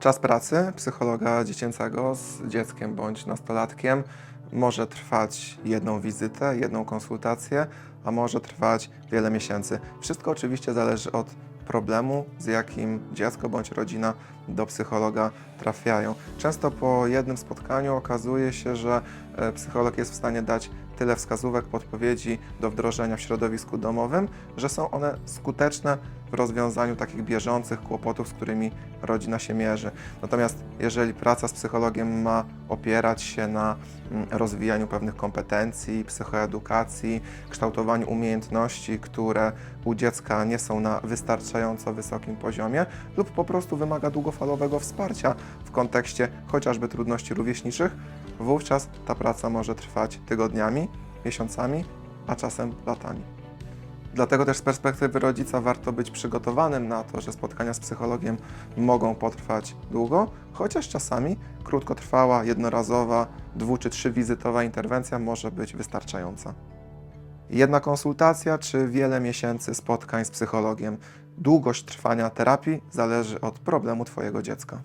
Czas pracy psychologa dziecięcego z dzieckiem bądź nastolatkiem może trwać jedną wizytę, jedną konsultację, a może trwać wiele miesięcy. Wszystko oczywiście zależy od problemu, z jakim dziecko bądź rodzina do psychologa trafiają. Często po jednym spotkaniu okazuje się, że e, psycholog jest w stanie dać tyle wskazówek, podpowiedzi do wdrożenia w środowisku domowym, że są one skuteczne w rozwiązaniu takich bieżących kłopotów, z którymi rodzina się mierzy. Natomiast jeżeli praca z psychologiem ma opierać się na mm, rozwijaniu pewnych kompetencji, psychoedukacji, kształtowaniu umiejętności, które u dziecka nie są na wystarczająco wysokim poziomie, lub po prostu wymaga długofalowego wsparcia w kontekście chociażby trudności rówieśniczych, wówczas ta praca może trwać tygodniami, miesiącami, a czasem latami. Dlatego też z perspektywy rodzica warto być przygotowanym na to, że spotkania z psychologiem mogą potrwać długo, chociaż czasami krótkotrwała, jednorazowa, dwu czy trzywizytowa interwencja może być wystarczająca. Jedna konsultacja czy wiele miesięcy spotkań z psychologiem. Długość trwania terapii zależy od problemu Twojego dziecka.